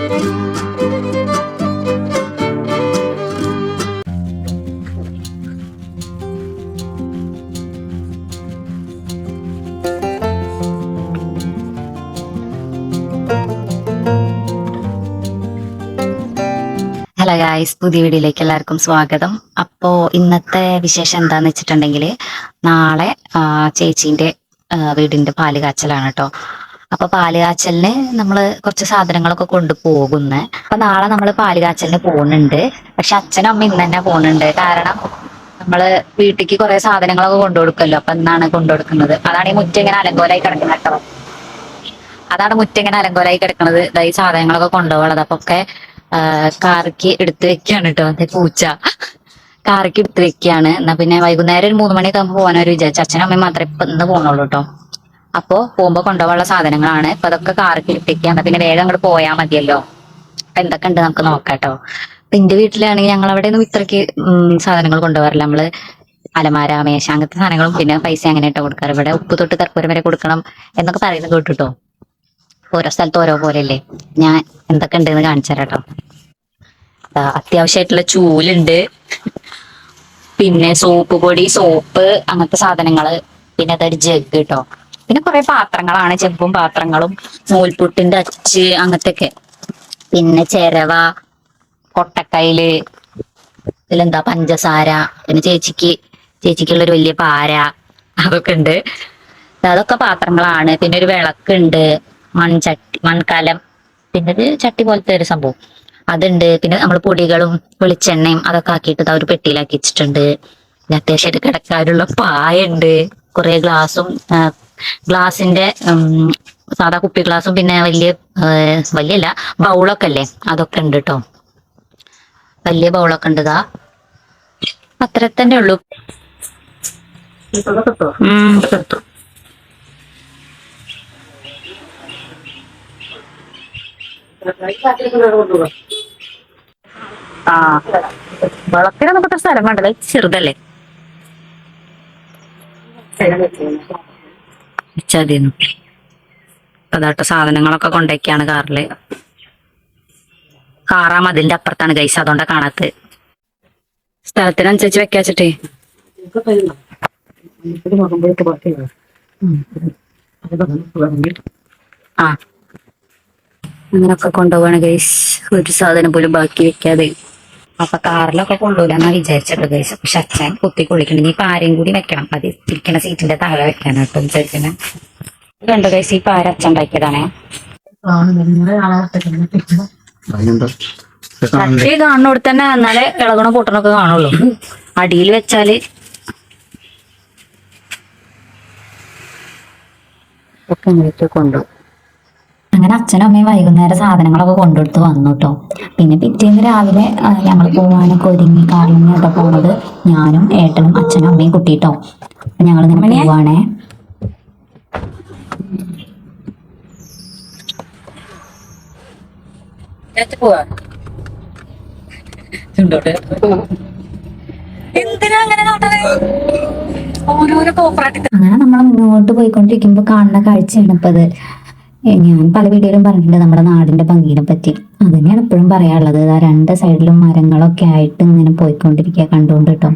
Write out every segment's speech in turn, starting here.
Hello guys പുതിയ വീഡിയോയിലേക്ക് എല്ലാവർക്കും സ്വാഗതം. അപ്പോ ഇന്നത്തെ വിശേഷം എന്താന്ന് വെച്ചിട്ടുണ്ടെങ്കിൽ നാളെ ചേച്ചീന്റെ വീടിന്റെ പാൽ കാച്ചലാണ് കേട്ടോ അപ്പൊ പാൽ കാച്ചലിന് നമ്മൾ കുറച്ച് സാധനങ്ങളൊക്കെ കൊണ്ടുപോകുന്നേ. അപ്പൊ നാളെ നമ്മൾ പാൽ കാച്ചലിന് പോകുന്നുണ്ട്. പക്ഷെ അച്ഛനും അമ്മ ഇന്ന് തന്നെ പോകുന്നുണ്ട്. കാരണം നമ്മൾ വീട്ടിലേക്ക് കുറെ സാധനങ്ങളൊക്കെ കൊണ്ടുകൊടുക്കല്ലോ. അപ്പൊ എന്നാണ് കൊണ്ടുകൊടുക്കുന്നത്. അതാണ് ഈ മുറ്റം ഇങ്ങനെ അലങ്കോലായി കിടക്കുന്നത് കേട്ടോ. അതാണ് മുറ്റം ഇങ്ങനെ അലങ്കോലായി കിടക്കുന്നത്. ഈ സാധനങ്ങളൊക്കെ കൊണ്ടുപോകുന്നത് അപ്പൊ ഒക്കെ കാറിക്ക് എടുത്തു വെക്കാണ് കേട്ടോ. അതെ പൂച്ച. കാറിക്ക് എടുത്തു വെക്കാണ്. എന്നാ പിന്നെ വൈകുന്നേരം ഒരു മൂന്ന് മണിയൊക്കെ ആകുമ്പോൾ പോകാനൊരു വിചാരിച്ചു. അച്ഛനും അമ്മയും മാത്രമേ ഇപ്പൊ ഇന്ന് പോകണുള്ളൂ കേട്ടോ. അപ്പോ പോകുമ്പോ കൊണ്ടുപോകാനുള്ള സാധനങ്ങളാണ്. ഇപ്പൊ അതൊക്കെ കാറിക്ക് എടുത്ത് പിന്നെ വേഗം അങ്ങോട്ട് പോയാൽ മതിയല്ലോ. അപ്പൊ എന്തൊക്കെ ഉണ്ട് നമുക്ക് നോക്കാട്ടോ. കേട്ടോ അപ്പൊ എന്റെ വീട്ടിലാണെങ്കിൽ ഞങ്ങൾ അവിടെ ഒന്നും ഇത്രയ്ക്ക് ഉം, സാധനങ്ങൾ കൊണ്ടുപോകാറില്ല. നമ്മൾ അലമാര മേശ അങ്ങനത്തെ സാധനങ്ങളും പിന്നെ പൈസ അങ്ങനെ ഇട്ട് കൊടുക്കാറ്? ഇവിടെ ഉപ്പ് തൊട്ട് കർപ്പൂരം വരെ കൊടുക്കണം എന്നൊക്കെ പറയുന്നത് കേട്ടുട്ടോ. ഓരോ സ്ഥലത്ത് ഓരോ പോലെയല്ലേ. ഞാൻ എന്തൊക്കെ ഉണ്ടെന്ന് കാണിച്ചു തരാട്ടോ. കേട്ടോ അത്യാവശ്യമായിട്ടുള്ള ചൂലുണ്ട്. പിന്നെ സോപ്പ് പൊടി സോപ്പ് അങ്ങനത്തെ സാധനങ്ങൾ. പിന്നെ അതൊരു ജഗ് കേട്ടോ. പിന്നെ കുറെ പാത്രങ്ങളാണ്. ചെമ്പും പാത്രങ്ങളും നൂൽപുട്ടിന്റെ അച്ച് അങ്ങനത്തെ പിന്നെ ചെരവ കൊട്ടക്കയിൽ ഇതിലെന്താ? പഞ്ചസാര പിന്നെ ചേച്ചിക്ക് ചേച്ചിക്കുള്ള ഒരു വലിയ പാര അതൊക്കെ ഉണ്ട്. അതൊക്കെ പാത്രങ്ങളാണ്. പിന്നെ ഒരു വിളക്കുണ്ട്. മൺചട്ടി മൺകലം. പിന്നെ ഒരു ചട്ടി പോലത്തെ ഒരു സംഭവം. അതുണ്ട്. പിന്നെ നമ്മൾ പൊടികളും വെളിച്ചെണ്ണയും അതൊക്കെ ആക്കിയിട്ട് ഒരു പെട്ടിയിലാക്കി വെച്ചിട്ടുണ്ട്. പിന്നെ അത്യാവശ്യമായിട്ട് പായ ഉണ്ട്. കുറെ ഗ്ലാസും ഗ്ലാസിന്റെ സാധാ കുപ്പി ഗ്ലാസും പിന്നെ വലിയ വലിയല്ല ബൗളൊക്കെ അല്ലേ അതൊക്കെ ഉണ്ട് കേട്ടോ വലിയ ബൗളൊക്കെ ഉണ്ട് അത്ര തന്നെ ഉള്ളൂ. ആ. വിളക്കിനൊന്നും നമുക്ക് സ്ഥലം വേണ്ടല്ലേ ചെറുതല്ലേ? വെച്ചാതിന്നു അതാട്ടോ സാധനങ്ങളൊക്കെ കൊണ്ടൊക്കെയാണ് കാറിൽ. കാറാ മതിലിന്റെ അപ്പുറത്താണ് ഗൈസ് അതുകൊണ്ടാ കാണാത്ത. സ്ഥലത്തിനനുസരിച്ച് വെക്കാച്ചിട്ടേ ആ. അങ്ങനൊക്കെ കൊണ്ടുപോവാണ് ഗൈസ് ഒരു സാധനം പോലും ബാക്കി വെക്കാതെ. അപ്പൊ കാറിലൊക്കെ കൊണ്ടുപോലെന്നാ വിചാരിച്ചത് ഗൈസ് പക്ഷെ അച്ഛൻ കുത്തി കുളിക്കണം ഇനി പാരയും കൂടി വെക്കണം. അത് ഇരിക്കണ സീറ്റിന്റെ താഴെ വെക്കാനാണ് കേട്ടോ വിചാരിക്കണേ. കണ്ടോ ഗൈസ് ഈ പാര അച്ഛൻ ഉണ്ടാക്കിയതാണേ? ചട്ടി കാണുന്നോട് തന്നെ എന്നാലേ ഇളകണ പൊട്ടണൊക്കെ കാണുള്ളൂ. അടിയിൽ വെച്ചാൽ ഒക്കെ ഇങ്ങനെയൊക്കെ കൊണ്ടു. അങ്ങനെ അച്ഛനും അമ്മയും വൈകുന്നേരം സാധനങ്ങളൊക്കെ കൊണ്ടുകൊടുത്ത് വന്നു കേട്ടോ പിന്നെ പിറ്റേന്ന് രാവിലെ ഞങ്ങൾ പോകാനൊക്കെ ഒരുങ്ങി കാളിങ്ങോട്ടൊക്കെ പോകുന്നത് ഞാനും ഏട്ടനും അച്ഛനും അമ്മയും കുട്ടിട്ടോ. ഞങ്ങൾ ഇങ്ങനെ പോവാണേ. അങ്ങനെ നമ്മൾ മുന്നോട്ട് പോയിക്കൊണ്ടിരിക്കുമ്പോ കാണുന്ന കാഴ്ചയാണ് ഇപ്പൊ അത് ഏ, ഞാൻ പല വീഡിയോയിലും പറഞ്ഞിട്ടുണ്ട് നമ്മുടെ നാടിന്റെ ഭംഗിനെ പറ്റി. അത് തന്നെയാണ് എപ്പോഴും പറയാനുള്ളത്. ആ രണ്ട് സൈഡിലും മരങ്ങളൊക്കെ ആയിട്ട് ഇങ്ങനെ പോയിക്കൊണ്ടിരിക്കുക കണ്ടുകൊണ്ട് കേട്ടോ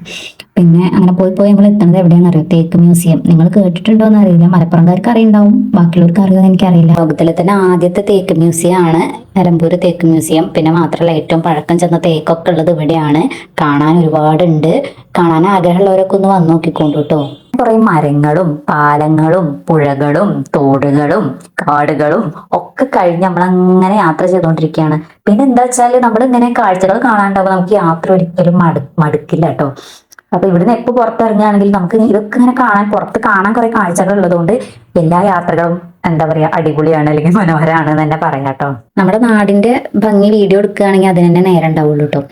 പിന്നെ അങ്ങനെ പോയി പോയി നമ്മൾ എത്തുന്നത് എവിടെയാണെന്ന് അറിയാം തേക്ക് മ്യൂസിയം. നിങ്ങൾ കേട്ടിട്ടുണ്ടോ എന്ന് അറിയില്ല മലപ്പുറംകാർക്ക് അറിയുണ്ടാവും. ബാക്കിയുള്ളവർക്ക് അറിയുമെന്ന് എനിക്കറിയില്ല. ലോകത്തിലെ തന്നെ ആദ്യത്തെ തേക്ക് മ്യൂസിയം ആണ് നിലമ്പൂർ തേക്ക് മ്യൂസിയം. പിന്നെ മാത്രമല്ല ഏറ്റവും പഴക്കം ചെന്ന തേക്കൊക്കെ ഉള്ളത് ഇവിടെയാണ്. കാണാൻ ഒരുപാടുണ്ട്. കാണാൻ ആഗ്രഹമുള്ളവരൊക്കെ ഒന്ന് വന്നു നോക്കിക്കൊണ്ടു കേട്ടോ കുറെ മരങ്ങളും പാലങ്ങളും പുഴകളും തോടുകളും കാടുകളും ഒക്കെ കഴിഞ്ഞ് നമ്മൾ അങ്ങനെ യാത്ര ചെയ്തുകൊണ്ടിരിക്കുകയാണ്. പിന്നെ എന്താ വെച്ചാൽ നമ്മൾ ഇങ്ങനെ കാഴ്ചകൾ കാണാണ്ടാവുമ്പോൾ നമുക്ക് യാത്ര ഒരിക്കലും മടു മടുക്കില്ല കേട്ടോ അപ്പൊ ഇവിടുന്ന് എപ്പോ പുറത്തിറങ്ങുകയാണെങ്കിൽ നമുക്ക് ഇതൊക്കെ ഇങ്ങനെ കാണാൻ പുറത്ത് കാണാൻ കുറെ കാഴ്ചകൾ ഉള്ളതുകൊണ്ട് എല്ലാ യാത്രകളും എന്താ പറയാ അടിപൊളിയാണ് അല്ലെങ്കിൽ മനോഹരമാണ് എന്ന് തന്നെ പറയാം കേട്ടോ നമ്മുടെ നാടിന്റെ ഭംഗി വീഡിയോ എടുക്കുകയാണെങ്കിൽ അതിന് തന്നെ നേരം ഉണ്ടാവുള്ളൂ കേട്ടോ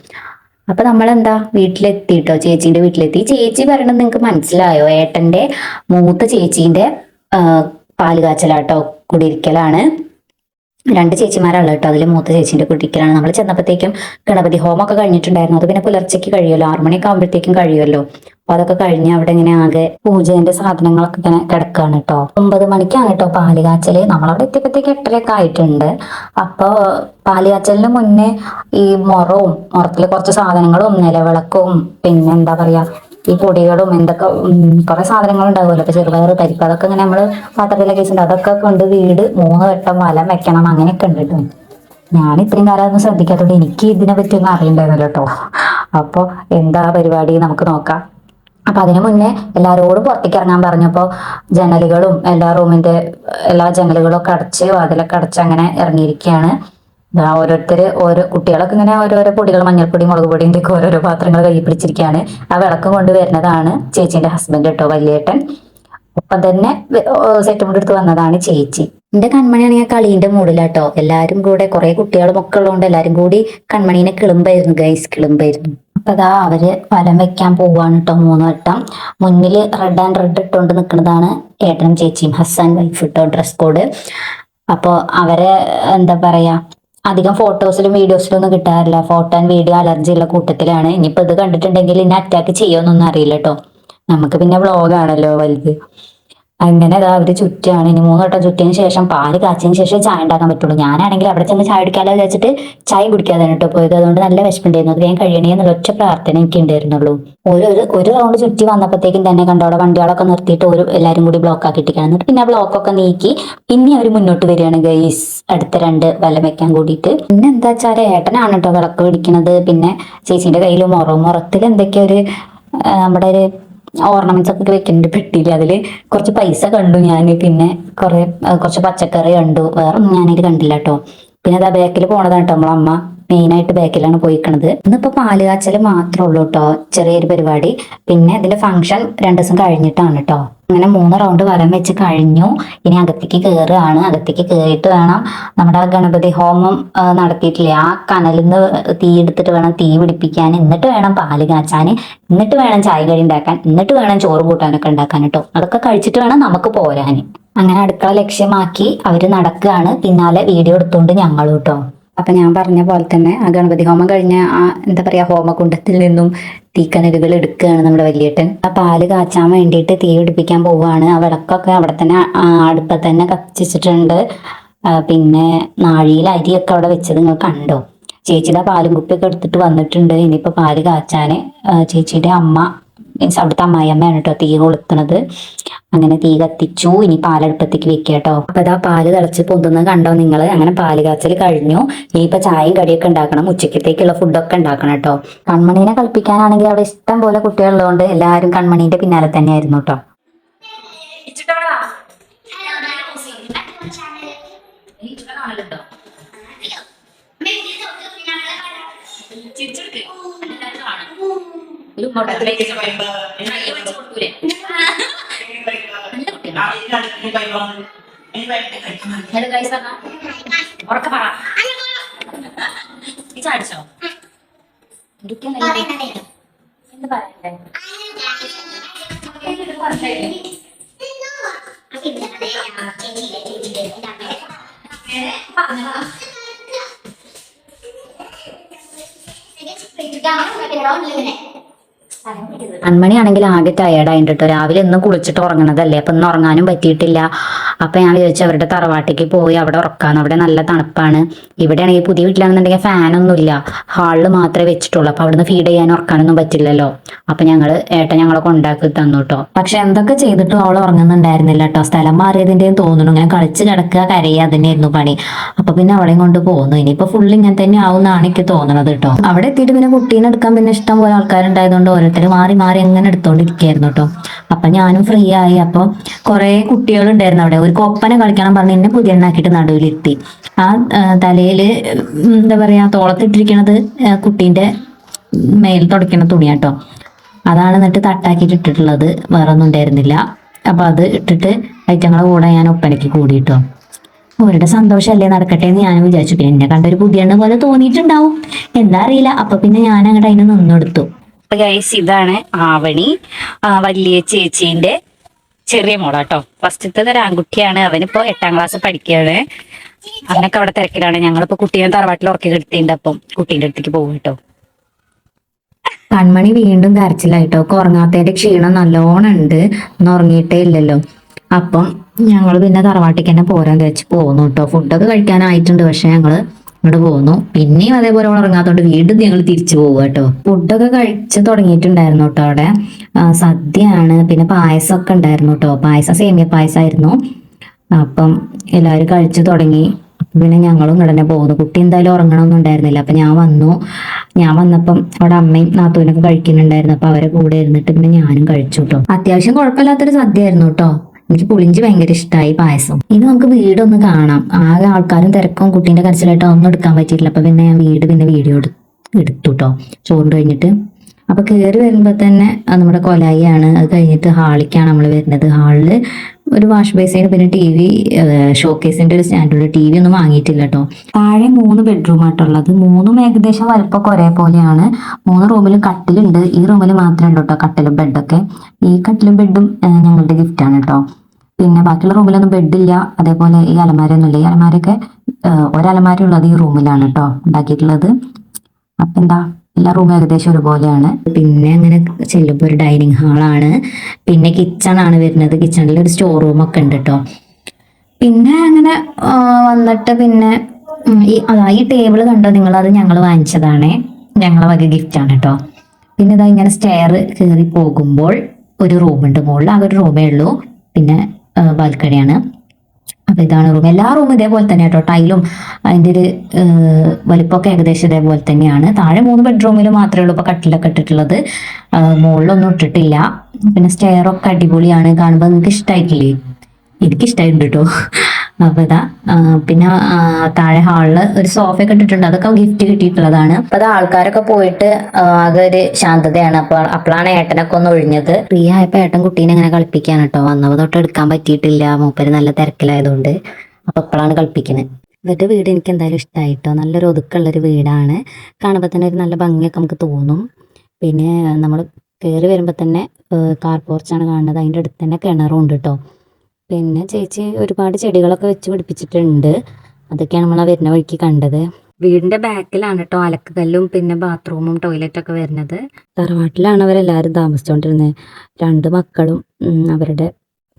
അപ്പൊ നമ്മളെന്താ? വീട്ടിലെത്തി കേട്ടോ ചേച്ചീന്റെ വീട്ടിലെത്തി. ചേച്ചി പറയണത് നിങ്ങൾക്ക് മനസ്സിലായോ? ഏട്ടന്റെ മൂത്ത ചേച്ചീന്റെ ഏർ പാൽ കാച്ചലാട്ടോ കുടിയിരിക്കലാണ് രണ്ട് ചേച്ചിമാരാണ് കേട്ടോ. അതിൽ മൂത്ത ചേച്ചിന്റെ കുട്ടിക്കലാണ് നമ്മൾ ചെന്നപ്പോഴത്തേക്കും ഗണപതി ഹോമൊക്കെ കഴിഞ്ഞിട്ടുണ്ടായിരുന്നു. അത് പിന്നെ പുലർച്ചയ്ക്ക് കഴിയുമല്ലോ. ആറു മണിയൊക്കെ ആകുമ്പോഴത്തേക്കും കഴിയുമല്ലോ. അപ്പൊ അതൊക്കെ കഴിഞ്ഞ് അവിടെ ഇങ്ങനെ ആകെ പൂജേന്റെ സാധനങ്ങളൊക്കെ ഇങ്ങനെ കിടക്കാണ് കേട്ടോ. ഒമ്പത് മണിക്കാണ് കേട്ടോ പാലുകാച്ചൽ. നമ്മളവിടെ എത്തിയപ്പോഴത്തേക്ക് എട്ടരയൊക്കെ ആയിട്ടുണ്ട്. അപ്പൊ പാലുകാച്ചലിന് മുന്നേ ഈ മുറവും മുറത്തിൽ കുറച്ച് സാധനങ്ങളും നിലവിളക്കും പിന്നെ എന്താ പറയാ ഈ പൊടികളും എന്തൊക്കെ കുറെ സാധനങ്ങൾ ഉണ്ടാവുമല്ലോ. ഇപ്പൊ ചെറുപയർ പരിപ്പ് അതൊക്കെ ഇങ്ങനെ നമ്മൾ പാത്രത്തിലൊക്കെ വെച്ചിട്ടുണ്ട് അതൊക്കെ കൊണ്ട് വീട് മൂന്ന് വട്ടം വലം വെക്കണം. അങ്ങനെയൊക്കെ ഉണ്ട് കേട്ടോ. ഞാൻ ഇത്രയും കാലം ഒന്നും ശ്രദ്ധിക്കാത്തതുകൊണ്ട് എനിക്ക് ഇതിനെ പറ്റി ഒന്നും അറിയണ്ടായിരുന്നല്ലോ കേട്ടോ. അപ്പൊ എന്താ പരിപാടി നമുക്ക് നോക്കാം. അപ്പൊ അതിനു മുന്നേ എല്ലാരോടും പുറത്തേക്ക് ഇറങ്ങാൻ പറഞ്ഞപ്പോ ജനലുകളും എല്ലാ റൂമിന്റെ എല്ലാ ജനലുകളും ഒക്കെ അടച്ച് വാതിലൊക്കെ അടച്ച് അങ്ങനെ ഇറങ്ങിയിരിക്കുകയാണ്. ഓരോരുത്തര് ഓരോ കുട്ടികളൊക്കെ ഇങ്ങനെ ഓരോരോ പൊടികൾ മഞ്ഞൾപ്പൊടി മുളക് പൊടിന്റെ ഒക്കെ ഓരോരോ പാത്രങ്ങൾ കൈ പിടിച്ചിരിക്കുകയാണ് ആ വിളക്ക് കൊണ്ട് വരുന്നതാണ് ചേച്ചീന്റെ ഹസ്ബൻഡ് കേട്ടോ വലിയേട്ടൻ. ഒപ്പം തന്നെ സെറ്റ് മുണ്ട് എടുത്ത് വന്നതാണ് ചേച്ചി. എന്റെ കൺമണിയാണെങ്കിൽ കളീന്റെ മൂടിലാട്ടോ. എല്ലാരും കൂടെ കുറെ കുട്ടികളും ഒക്കെ ഉള്ളതുകൊണ്ട് എല്ലാരും കൂടി കൺമണീനെ കിളുമ്പായിരുന്നു ഗൈസ് കിളുമ്പായിരുന്നു. അപ്പൊ അതാ അവർ ഫലം വെക്കാൻ പോവാണ് കേട്ടോ മൂന്ന് വട്ടം. മുന്നിൽ റെഡ് ആൻഡ് റെഡ് ഇട്ടുകൊണ്ട് നിൽക്കുന്നതാണ് ഏട്ടനും ചേച്ചിയും ഹസ്സാൻ വൈഫ് ഇട്ടോ ഡ്രസ് കോഡ് അപ്പോൾ അവരെ എന്താ പറയാ അധികം ഫോട്ടോസിലും വീഡിയോസിലും ഒന്നും കിട്ടാറില്ല. ഫോട്ടോ ആൻഡ് വീഡിയോ അലർജി ഉള്ള കൂട്ടത്തിലാണ്. ഇനിയിപ്പോ ഇത് കണ്ടിട്ടുണ്ടെങ്കിൽ ഇന്നെ അറ്റാക്ക് ചെയ്യുമെന്നൊന്നും അറിയില്ല കേട്ടോ നമുക്ക് പിന്നെ വ്ളോഗാണല്ലോ വലുത്. അങ്ങനെ അതാ അവർ ചുറ്റാണ് ഇനി മൂന്ന് വട്ടം ചുറ്റിയതിന് ശേഷം പാൽ കാച്ചതിന് ശേഷം ചായ ഉണ്ടാക്കാൻ പറ്റുള്ളൂ. ഞാനാണെങ്കിൽ അവിടെ ചെന്ന് ചായ കുടിക്കാലോ വിചാരിച്ചിട്ട് ചായ കുടിക്കാതെ കേട്ടോ പോയത്. അതുകൊണ്ട് നല്ല വിശപ്പുണ്ടായിരുന്നു. അത് വേഗം കഴിയണേ എന്നുള്ള ഒറ്റ പ്രാർത്ഥന എനിക്ക് ഉണ്ടായിരുന്നുള്ളൂ ഒരു ഒരു- റൗണ്ട് ചുറ്റി വന്നപ്പോഴത്തേക്കും തന്നെ കണ്ടോ അവിടെ വണ്ടികളൊക്കെ നിർത്തിയിട്ട് ഒരു എല്ലാരും കൂടി ബ്ലോക്ക് ആക്കിയിട്ടിരിക്കണം എന്നിട്ട് പിന്നെ ബ്ലോക്ക് ഒക്കെ നീക്കി പിന്നെ അവർ മുന്നോട്ട് വരികയാണ് ഗൈസ് അടുത്ത രണ്ട് വലം വെക്കാൻ കൂടിയിട്ട്. പിന്നെ എന്താ വെച്ചാൽ ഏട്ടനാണ് കേട്ടോ വിളക്ക് പിടിക്കണത്. പിന്നെ ചേച്ചിന്റെ കയ്യിൽ മുറം മുറത്തിൽ എന്തൊക്കെയൊരു നമ്മുടെ ഒരു ഓർണമെന്റ്സ് ഒക്കെ വെക്കുന്നുണ്ട് പെട്ടിയിൽ അതിൽ കുറച്ച് പൈസ കണ്ടു ഞാൻ പിന്നെ കുറെ കുറച്ച് പച്ചക്കറി കണ്ടു. വേറെ ഞാനതിൽ കണ്ടില്ല കേട്ടോ പിന്നെ അതാ ബാക്കിൽ പോണതാണ് കേട്ടോ നമ്മളമ്മ മെയിൻ ആയിട്ട് ബാക്കിലാണ് പോയിക്കണത്. ഇന്നിപ്പോ പാൽ കാച്ചൽ മാത്രമേ ഉള്ളൂ കേട്ടോ ചെറിയൊരു പരിപാടി. പിന്നെ ഇതിന്റെ ഫംഗ്ഷൻ രണ്ടു ദിവസം കഴിഞ്ഞിട്ടാണ് കേട്ടോ അങ്ങനെ മൂന്ന് റൗണ്ട് വലം വെച്ച് കഴിഞ്ഞു. ഇനി അകത്തേക്ക് കയറുകയാണ് അകത്തേക്ക് കയറിയിട്ട് വേണം നമ്മുടെ ഗണപതി ഹോമം നടത്തിയിട്ടില്ലേ? ആ കനലിൽ നിന്ന് തീ എടുത്തിട്ട് വേണം തീ പിടിപ്പിക്കാൻ. എന്നിട്ട് വേണം പാൽ കാച്ചാൻ. എന്നിട്ട് വേണം ചായ കടി ഉണ്ടാക്കാൻ. എന്നിട്ട് വേണം ചോറ് കൂട്ടാനൊക്കെ ഉണ്ടാക്കാൻ കേട്ടോ അതൊക്കെ കഴിച്ചിട്ട് വേണം നമുക്ക് പോരാൻ. അങ്ങനെ അടുക്കള ലക്ഷ്യമാക്കി അവർ നടക്കുകയാണ്. പിന്നാലെ വീഡിയോ എടുത്തുകൊണ്ട് ഞങ്ങളും കേട്ടോ അപ്പൊ ഞാൻ പറഞ്ഞ പോലെ തന്നെ ആ ഗണപതി ഹോമം കഴിഞ്ഞ ആ എന്താ പറയാ ഹോമകുണ്ടത്തിൽ നിന്നും തീക്കനലുകൾ എടുക്കുകയാണ് നമ്മുടെ വലിയേട്ടൻ. ആ പാൽ കാച്ചാൻ വേണ്ടിയിട്ട് തീ പിടിപ്പിക്കാൻ പോവുകയാണ്. ആ വിളക്കൊക്കെ അവിടെ തന്നെ അടുപ്പ തന്നെ കത്തിച്ചിട്ടുണ്ട്. പിന്നെ നാഴിയിൽ അരിയൊക്കെ അവിടെ വെച്ചത് നിങ്ങൾ കണ്ടോ? ചേച്ചിയുടെ പാലും കുപ്പിയൊക്കെ എടുത്തിട്ട് വന്നിട്ടുണ്ട്. ഇനിയിപ്പോ പാൽ കാച്ചാന് ആ, ചേച്ചിയുടെ അമ്മ മീൻസ് അവിടുത്തെ അമ്മായിയമ്മയാണ് കേട്ടോ തീ കൊളുത്തണത്. അങ്ങനെ തീ കത്തിച്ചു. ഇനി പാലടുപ്പത്തേക്ക് വെക്കുക കേട്ടോ. അപ്പൊ ഇതാ പാൽ തിളച്ച് പൊന്തുന്നത് കണ്ടോ നിങ്ങൾ അങ്ങനെ പാൽ കാച്ചൽ കഴിഞ്ഞു. ഇനിയിപ്പോ ചായയും കടിയൊക്കെ ഉണ്ടാക്കണം. ഉച്ചക്കത്തേക്കുള്ള ഫുഡൊക്കെ ഉണ്ടാക്കണം കേട്ടോ. കൺമണീനെ കളിപ്പിക്കാനാണെങ്കിൽ അവിടെ ഇഷ്ടം പോലെ കുട്ടികളുള്ളതുകൊണ്ട് എല്ലാവരും കൺമണീന്റെ പിന്നാലെ തന്നെയായിരുന്നു കേട്ടോ. ഉറക്കെ പറ. ചാടിച്ചോ എന്ത് പറയണ്ടേ? കൺമണിയാണെങ്കിൽ ആകെ ടയേർഡായിട്ട് കേട്ടോ രാവിലെ ഇന്ന് കുളിച്ചിട്ട് ഉറങ്ങണതല്ലേ. അപ്പൊ ഇന്ന് ഉറങ്ങാനും പറ്റിയിട്ടില്ല. അപ്പൊ ഞാൻ വിചാരിച്ചു അവരുടെ തറവാട്ടേക്ക് പോയി അവിടെ ഉറക്കാന്ന്. അവിടെ നല്ല തണുപ്പാണ്. ഇവിടെയാണെങ്കിൽ പുതിയ വീട്ടിലാണെന്നുണ്ടെങ്കിൽ ഫാനൊന്നും ഇല്ല. ഹാളിൽ മാത്രമേ വെച്ചിട്ടുള്ളൂ. അപ്പൊ അവിടുന്ന് ഫീഡ് ചെയ്യാൻ ഉറക്കാനൊന്നും പറ്റില്ലല്ലോ. അപ്പൊ ഞങ്ങൾ ഏട്ടൻ ഞങ്ങളെ കൊണ്ടാക്കി തന്നു കേട്ടോ പക്ഷെ എന്തൊക്കെ ചെയ്തിട്ടും അവൾ ഉറങ്ങുന്നുണ്ടായിരുന്നില്ല കേട്ടോ സ്ഥലം മാറിയതിന്റെയും തോന്നുന്നു. ഇങ്ങനെ കളിച്ച് കിടക്കുക കരയുക തന്നെയായിരുന്നു പണി. അപ്പൊ പിന്നെ അവളെയും കൊണ്ട് പോകുന്നു ഇനിയിപ്പോ ഫുൾ ഇങ്ങനെ തന്നെ ആവുമെന്നാണ് എനിക്ക് തോന്നുന്നത് കേട്ടോ അവിടെ എത്തിയിട്ട് പിന്നെ കുട്ടീനെ എടുക്കാൻ പിന്നെ ഇഷ്ടം പോലെ ആൾക്കാരുണ്ടായതുകൊണ്ട് ഓരോരുത്തർ മാറി മാറി എങ്ങനെ എടുത്തോണ്ടിരിക്കുകയായിരുന്നു കേട്ടോ അപ്പൊ ഞാനും ഫ്രീ ആയി. അപ്പൊ കുറെ കുട്ടികളുണ്ടായിരുന്നു അവിടെ. ഒരു കൊപ്പന കളിക്കണം പറഞ്ഞ് എന്നെ പുതിയ എണ്ണാക്കിയിട്ട് നടുവിലിരുത്തി. ആ തലയിൽ എന്താ പറയാ തോളത്തിട്ടിരിക്കണത് കുട്ടീന്റെ മേൽ തുടയ്ക്കുന്ന തുണിയാട്ടോ. അതാണ് എന്നിട്ട് തട്ടാക്കിയിട്ട് ഇട്ടിട്ടുള്ളത്. വേറെ ഒന്നും ഉണ്ടായിരുന്നില്ല. അപ്പൊ അത് ഇട്ടിട്ട് ഐറ്റങ്ങളെ കൂടെ ഞാൻ ഒപ്പനയ്ക്ക് കൂടിയിട്ടോ. അവരുടെ സന്തോഷമല്ലേ നടക്കട്ടെ എന്ന് ഞാനും വിചാരിച്ചു. പിന്നെ എന്നെ കണ്ടൊരു പുതിയ പോലെ തോന്നിയിട്ടുണ്ടാവും. എന്താ അറിയില്ല. അപ്പൊ പിന്നെ ഞാൻ അങ്ങോട്ട് അതിന് നിന്നെടുത്തു. ഗൈസ് ഇതാണ് ആവണി വലിയ ചേച്ചീന്റെ ചെറിയ മോളാട്ടോ. ഫസ്റ്റത്തെ ഒരു ആൺകുട്ടിയാണ്. അവനിപ്പോ എട്ടാം ക്ലാസ് പഠിക്കുകയാണ്. അവനൊക്കെ അവിടെ തിരക്കിലാണ്. ഞങ്ങളിപ്പോ കുട്ടീനെ തറവാട്ടിൽ ഉറക്കി കിടത്തിണ്ട് അപ്പം കുട്ടീന്റെ അടുത്തേക്ക് പോകും കേട്ടോ. കൺമണി വീണ്ടും കരച്ചിലായിട്ടോ? ഉറങ്ങാത്തതിന്റെ ക്ഷീണം നല്ലോണം ഉണ്ട്. ഉറങ്ങിയിട്ടേ ഇല്ലല്ലോ. അപ്പം ഞങ്ങൾ പിന്നെ തറവാട്ടിക്ക് തന്നെ പോരാന്ന് വെച്ച് പോന്നു കേട്ടോ. ഫുഡൊക്കെ കഴിക്കാനായിട്ടുണ്ട്. പക്ഷെ ഞങ്ങൾ ഇങ്ങോട്ട് പോന്നു. പിന്നെയും അതേപോലെ അവൾ ഇറങ്ങാത്തോണ്ട് വീണ്ടും ഞങ്ങൾ തിരിച്ചു പോകുക കേട്ടോ. ഫുഡൊക്കെ കഴിച്ച് തുടങ്ങിയിട്ടുണ്ടായിരുന്നു കേട്ടോ അവിടെ. സദ്യയാണ് പിന്നെ പായസമൊക്കെ ഉണ്ടായിരുന്നു കേട്ടോ. പായസം സേമിയ പായസമായിരുന്നു. അപ്പം എല്ലാവരും കഴിച്ചു തുടങ്ങി. പിന്നെ ഞങ്ങളും ഇങ്ങോട്ട് പോകുന്നു കുട്ടി എന്തായാലും ഉറങ്ങണമൊന്നും ഉണ്ടായിരുന്നില്ല. അപ്പൊ ഞാൻ വന്നു. ഞാൻ വന്നപ്പം അവിടെ അമ്മയും നാത്തൂനൊക്കെ കഴിക്കുന്നുണ്ടായിരുന്നു. അപ്പൊ അവരെ കൂടെ ഇരുന്നിട്ട് പിന്നെ ഞാനും കഴിച്ചു കേട്ടോ. അത്യാവശ്യം കുഴപ്പമില്ലാത്തൊരു സദ്യ ആയിരുന്നു കേട്ടോ. എനിക്ക് പുളിഞ്ചി ഭയങ്കര ഇഷ്ടമായി പായസം. ഇനി നമുക്ക് വീടൊന്ന് കാണാം. ആകെ ആൾക്കാരും തിരക്കും കുട്ടീന്റെ കരച്ചിലായിട്ടോ ഒന്നും എടുക്കാൻ പറ്റിയിട്ടില്ല. അപ്പൊ പിന്നെ ഞാൻ വീട് പിന്നെ വീഡിയോ എടുത്തു കേട്ടോ ചോറ് കഴിഞ്ഞിട്ട്. അപ്പൊ കയറി വരുമ്പോ തന്നെ നമ്മുടെ കൊലായിയാണ്. അത് കഴിഞ്ഞിട്ട് ഹാളിക്കാണ് നമ്മൾ വരുന്നത്. ഹാളിൽ ഒരു വാഷ് ബേസിന് പിന്നെ ടി വി ഷോക്കേസിന്റെ ഒരു സ്റ്റാൻഡുള്ള ടി വി ഒന്നും വാങ്ങിയിട്ടില്ല കേട്ടോ താഴെ മൂന്ന് ബെഡ്റൂം ആയിട്ടുള്ളത് മൂന്നും ഏകദേശം വലുപ്പമൊക്കെ ഒരേപോലെയാണ് മൂന്ന് റൂമിലും കട്ടിലുണ്ട്. ഈ റൂമിൽ മാത്രമേ ഉള്ളൂ കേട്ടോ കട്ടിലും ബെഡൊക്കെ. ഈ കട്ടിലും ബെഡും ഞങ്ങളുടെ ഗിഫ്റ്റ് ആണ് കേട്ടോ പിന്നെ ബാക്കിയുള്ള റൂമിലൊന്നും ബെഡില്ല. അതേപോലെ ഈ അലമാരയൊന്നുമില്ല ഈ അലമാരയൊക്കെ ഒരലമാര ഉള്ളത് ഈ റൂമിലാണ് കേട്ടോ ഉണ്ടാക്കിയിട്ടുള്ളത്. അപ്പൊ എന്താ? എല്ലാ റൂമും ഏകദേശം ഒരുപോലെയാണ്. പിന്നെ അങ്ങനെ ചെല്ലുമ്പോൾ ഒരു ഡൈനിങ് ഹാളാണ്. പിന്നെ കിച്ചൺ ആണ് വരുന്നത്. കിച്ചണിൽ ഒരു സ്റ്റോർ റൂം ഒക്കെ ഉണ്ട് കേട്ടോ പിന്നെ അങ്ങനെ വന്നിട്ട് പിന്നെ ഈ ഈ ടേബിൾ കണ്ടോ? നിങ്ങൾ അത് ഞങ്ങൾ വാങ്ങിച്ചതാണേ. ഞങ്ങളെ വക ഗിഫ്റ്റ് ആണ് കേട്ടോ പിന്നെ ഇതാ ഇങ്ങനെ സ്റ്റെയർ കയറി പോകുമ്പോൾ ഒരു റൂമുണ്ട്. മുകളിൽ ആ ഒരു റൂമേ ഉള്ളൂ. പിന്നെ ബാൽക്കണിയാണ്. അപ്പൊ ഇതാണ് റൂം എല്ലാ റൂമും ഇതേപോലെ തന്നെ കേട്ടോ. ടൈലും അതിന്റെ ഒരു വലിപ്പമൊക്കെ ഏകദേശം ഇതേപോലെ തന്നെയാണ്. താഴെ മൂന്ന് ബെഡ്റൂമിൽ മാത്രമേ ഉള്ളൂ ഇപ്പൊ കട്ടിലൊക്കെ ഇട്ടിട്ടുള്ളത്. മുകളിലൊന്നും ഇട്ടിട്ടില്ല. പിന്നെ സ്റ്റെയറൊക്കെ അടിപൊളിയാണ്. കാണുമ്പോൾ നിങ്ങൾക്ക് ഇഷ്ടമായിട്ടില്ലേ എനിക്ക് ഇഷ്ടമായിട്ടുണ്ട് കേട്ടോ. ഇതാ പിന്നെ താഴെ ഹാളിൽ ഒരു സോഫ ഒക്കെ ഇട്ടിട്ടുണ്ട്. അതൊക്കെ ഗിഫ്റ്റ് കിട്ടിയിട്ടുള്ളതാണ്. അപ്പൊ അത് ആൾക്കാരൊക്കെ പോയിട്ട് അതൊരു ശാന്തതയാണ്. അപ്പൊ അപ്പോഴാണ് ഏട്ടനൊക്കെ ഒന്ന് ഒഴിഞ്ഞത്. ഫ്രീ ആയപ്പോ ഏട്ടൻ കുട്ടീനെ അങ്ങനെ കളിപ്പിക്കാൻ കേട്ടോ വന്നവ തൊട്ട് എടുക്കാൻ പറ്റിയിട്ടില്ല. മൂപ്പര് നല്ല തിരക്കിലായതുകൊണ്ട്. അപ്പൊ അപ്പോഴാണ് കളിപ്പിക്കുന്നത് ഇവരുടെ വീട് എനിക്ക് എന്തായാലും ഇഷ്ടമായിട്ടോ നല്ലൊരു ഒതുക്കമുള്ളൊരു വീടാണ്. കാണുമ്പോൾ തന്നെ ഒരു നല്ല ഭംഗിയൊക്കെ നമുക്ക് തോന്നും. പിന്നെ നമ്മൾ കയറി വരുമ്പോൾ തന്നെ കാർ പോർച്ചാണ് കാണുന്നത്. അതിന്റെ അടുത്ത് തന്നെ കിണറും ഉണ്ട് കേട്ടോ പിന്നെ ചേച്ചി ഒരുപാട് ചെടികളൊക്കെ വെച്ച് പിടിപ്പിച്ചിട്ടുണ്ട്. അതൊക്കെയാണ് നമ്മൾ വരുന്ന വഴിക്ക് കണ്ടത്. വീടിന്റെ ബാക്കിലാണ് കേട്ടോ അലക്കുകല്ലും പിന്നെ ബാത്റൂമും ടോയ്ലറ്റൊക്കെ വരുന്നത്. തറവാട്ടിലാണ് അവരെല്ലാവരും താമസിച്ചുകൊണ്ടിരുന്നത് രണ്ട് മക്കളും അവരുടെ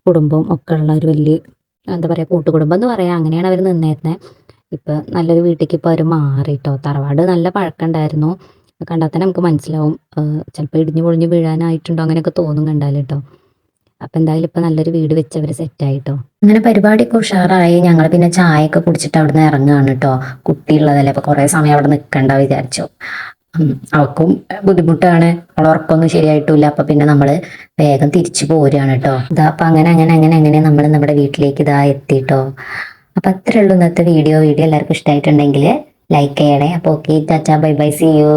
കുടുംബവും ഒക്കെ ഉള്ള ഒരു വലിയ എന്താ പറയുക കൂട്ടുകുടുംബം എന്ന് പറയാം. അങ്ങനെയാണ് അവർ നിന്നേരുന്നത് ഇപ്പൊ നല്ലൊരു വീട്ടിലേക്ക് ഇപ്പോൾ അവർ മാറി കേട്ടോ തറവാട് നല്ല പഴക്കമുണ്ടായിരുന്നു കണ്ടാൽ തന്നെ നമുക്ക് മനസ്സിലാവും. ചിലപ്പോൾ ഇടിഞ്ഞു പൊളിഞ്ഞു വീഴാനായിട്ടുണ്ടോ അങ്ങനെയൊക്കെ തോന്നും കണ്ടാൽ കേട്ടോ അപ്പം എന്തായാലും ഇപ്പം നല്ലൊരു വീട് വെച്ച് അവർ സെറ്റായിട്ടോ അങ്ങനെ പരിപാടി പരിപാടിയൊക്കെ ഉഷാറായി. ഞങ്ങൾ പിന്നെ ചായയൊക്കെ കുടിച്ചിട്ട് അവിടെ നിന്ന് ഇറങ്ങുകയാണ് കേട്ടോ കുട്ടിയുള്ളതല്ലേ അപ്പൊ കുറെ സമയം അവിടെ നിൽക്കണ്ട വിചാരിച്ചു. അവക്കും ബുദ്ധിമുട്ടാണ്. അവൾ ഉറക്കമൊന്നും ശരിയായിട്ടില്ല. അപ്പൊ പിന്നെ നമ്മൾ വേഗം തിരിച്ചു പോരുകയാണ് കേട്ടോ ഇതാ അപ്പൊ അങ്ങനെ അങ്ങനെ അങ്ങനെ അങ്ങനെ നമ്മൾ നമ്മുടെ വീട്ടിലേക്ക് ഇതാ എത്തിട്ടോ അപ്പൊ അത്രേ ഉള്ളൂ ഇന്നത്തെ വീഡിയോ. വീഡിയോ എല്ലാവർക്കും ഇഷ്ടമായിട്ടുണ്ടെങ്കിൽ ലൈക്ക് ചെയ്യണേ. അപ്പൊ okay tata bye bye see you